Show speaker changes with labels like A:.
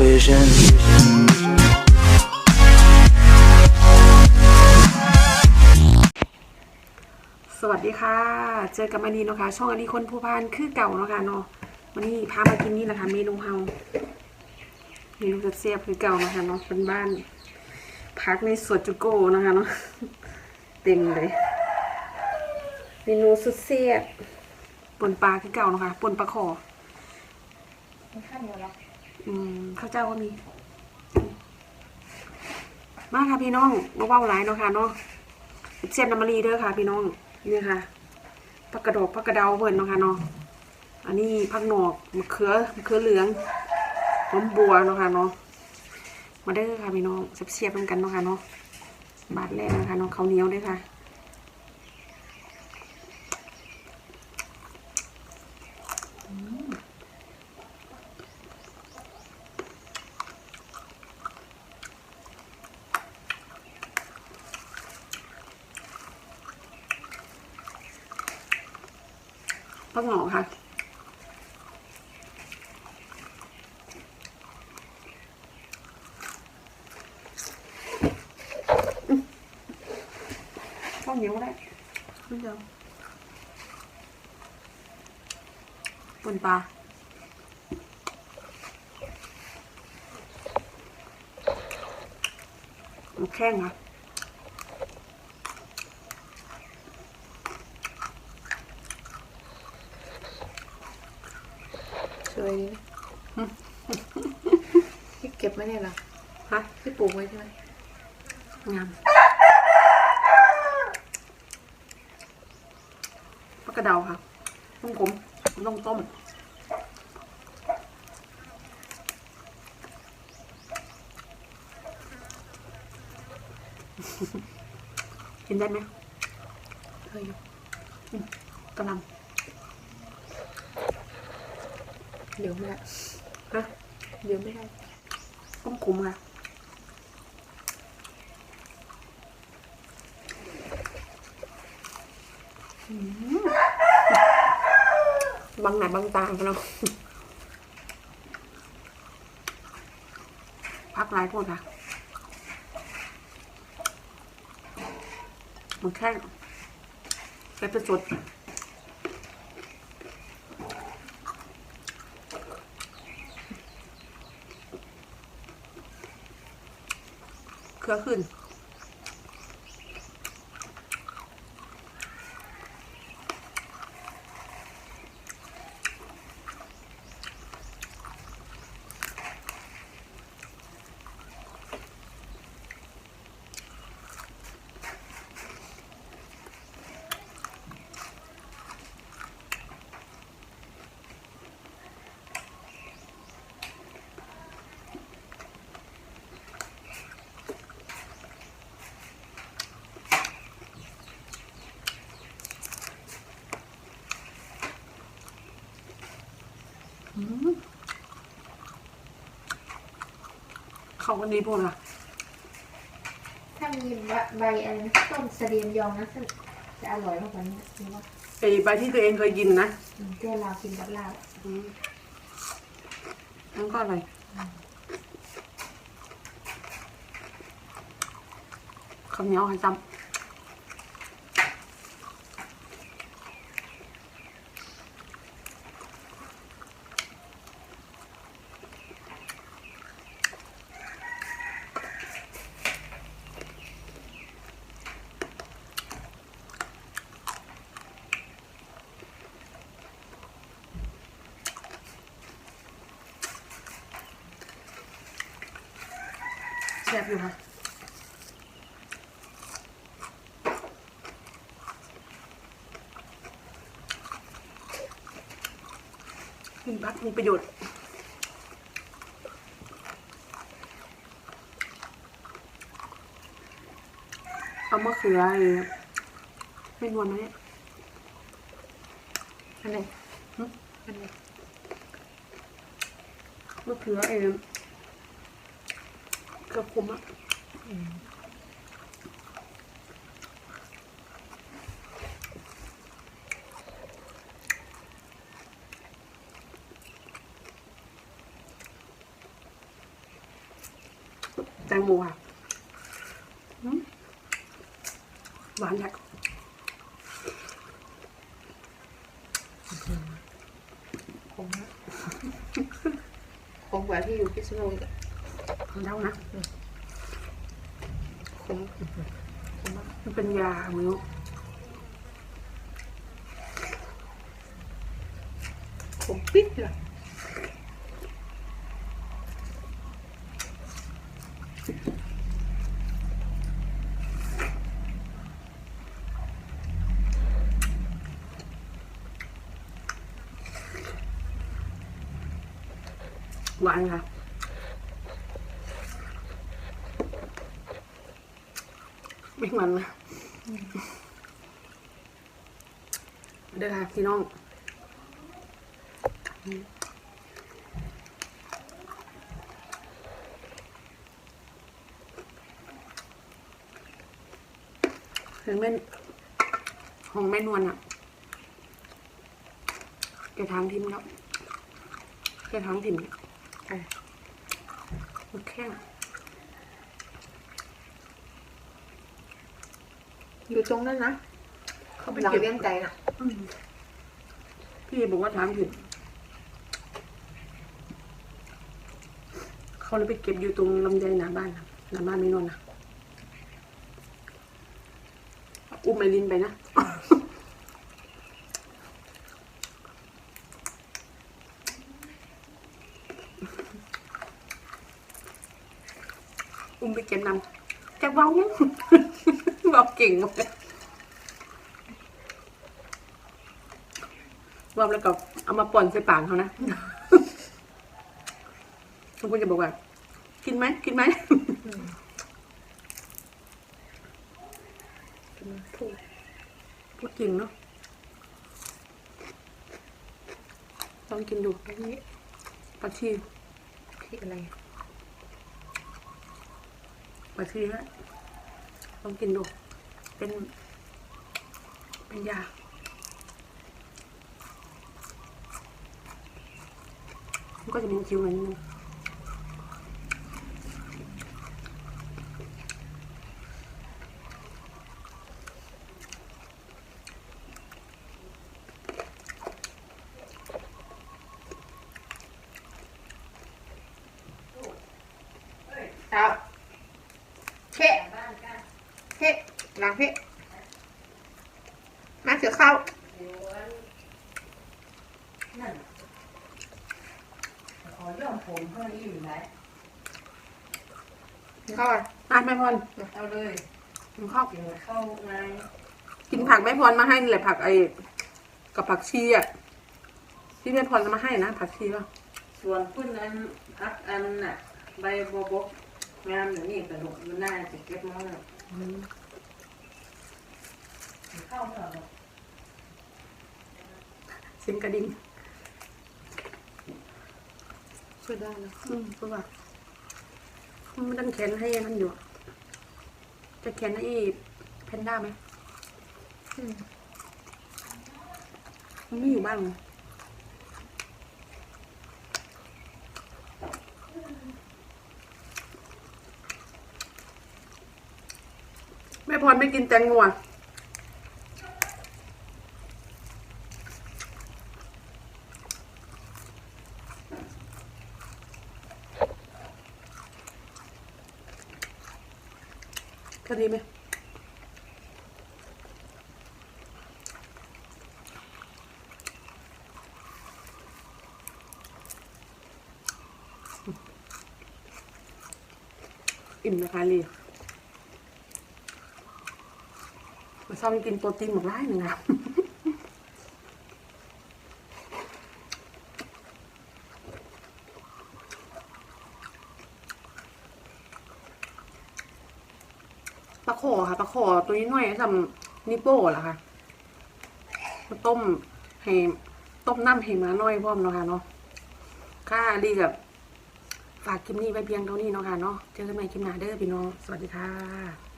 A: vision.
B: สวัสดีค่ะ เจอกับมานีนะคะ ช่องอันนี้คนผู้พานคือเก่าเนาะค่ะเนาะวันนี้พามากินนี่แหละคะเมนูเฮาเมนูเสียบคือเก่านะคะเนาะเป็นบ้าน พักในสวนจุโก้นะคะเนาะเต็มเลยเมนูสุดเสียบปนปลาคือเก่าเนาะคะปนปลาขอ
C: ข้าวเหนียวแล้ว
B: อืมข้าวเจ้าก็มี มาค่ะพี่น้องมาเว้าหลายเนาะค่ะเนาะเสียบน้ำมะลีเด้อค่ะ พี่น้องนี่ค่ะผักกระดกผักกระเดาเพิ่นเนาะค่ะเนาะอันนี้ผักหนอกมะเขือมะเขือเหลืองหอมบัวเนาะค่ะเนาะมาเด้อค่ะพี่น้องเสียบๆกันเนาะค่ะเนาะบาทแรกนะคะเนาะข้าเหนียวด้วยค่ะ ผักหนอกค่ะข้าวเหนียวก็ได้ไม่เดียวปนปลามันแข้งค่ะ
C: สวยดีที่เก็บไว้เนี่ยเหรอ
B: ฮะ
C: ที่ปลูกไว้ใช่ไหม
B: งามผักกระเดาค่ะต้มขมต้องต้มกินได้ไหม
C: เคยอยู่
B: กำลัง
C: เดี๋ยวไม่ได้
B: ฮะ
C: เดี๋ยวไม่ได้
B: ต้มขมค่ะอืม บางหนาบางตากันเนาะพักหลายคนค่ะมันแค่ไปประจดเครือขึ้น เขากันดีพวกน่ะ
C: ถ้ามีใบอะไรนะต้นเสดียมยองนะจะอร่อยมากกว่านี้จริงว่า
B: ไอใบที่ตัวเองเคยกินนะ
C: เจ้าเรากินกับลาบ
B: อืมแล้วก็อะไรคำเหนียวให้จำ แซ่บอยู่ค่ะกินพักมีประโยชน์เอามะเขืออะไรเนี่ยไม่นวลไหม
C: อันไหนอันไหน
B: มะเขือเอง เกือบคุมอะแตงโมค่ะอืมหวานจัด
C: คงนะคงกว่าที่อยู่พิษณุโลก อีกอะ
B: ของเรานะ
C: คงคงมาก
B: มันเป็นยาไม่รู้
C: คงปิดเลย
B: หวานค่ะ ไม่มันนะเด้อค่ะพี่น้องเห็นแม่ของแม่นวลอะแกทางทิมแล้วแกทางทิมเนี่ย
C: อะ
B: มันแข้
C: อยู่ตรงนั้นนะ
B: เขาไป
C: หลัง
B: เก็บ
C: เลี้ยงไก่น่ะ
B: อืมพี่บอกว่าทางผิดเขาเลยไปเก็บอยู่ตรงลำไยหน้าบ้านนะหน้าบ้านไม่นอนนะอุ้มไอรินไปนะอุ้มไปเก็บนำ จะเว้ายังเว้าเก่งมากเว้าแล้วก็เอามาป่อนใส่ปากเขานะทุกคนจะบอกว่า กินไหมกินไหมพูดจริงเนาะลองกินดู
C: อันนี้
B: ปลาชี
C: ที่อะไร
B: ปลาชีฮะลองกินดู เป็น เป็นยา มันก็จะมีคิวเหมือนนึง
C: เอาเพ่เพ่หลังเพ่มาเสือเข้า
A: นั่นขอย่อมผมเพื่อนอยู่ไหน
C: เข้าอะ
B: อะแม่พร
A: เอาเลย
B: กินข้าว
A: เดี๋ยวเข้าไง
B: กินผักแม่พรมาให้นี่แหละผักไอ้กับผักชีอะที่แม่พรเอามาให้นะผักชีป่ะ
A: ส่วนพุ่นนั้นพักอันน่ะใบโบบกงามอย่างนี้กระดูกมันน่าจะเก็บมาแล้ว เข้าเถอะ
B: เสียงกระดิ่ง
C: ช่วยได้นะ
B: อืมเพราะว่ามันต้องเขียนให้นั่นอยู่ จะเขียนให้แพนด้าไหม
C: อืม
B: มันไม่อยู่บ้านเลยแม่พรไม่กินแตงโมอะ คดีไหมอิ่มนะคะลีมาชอบกินโปรตีนหมกไร่หนึ่งนะ ลาขอค่ะปลาขอตัวนี้หน่อยทำนิโป้เหรอคะมาต้มให้ต้มน้ำให้มาน้อยพร้อมเนาะค่ะเนาะค่ะดีกับฝากคลิปนี้ไว้เพียงเท่านี้เนาะค่ะเนาะเจอกันใหม่คลิปหน้าเด้อพี่น้อง สวัสดีค่ะ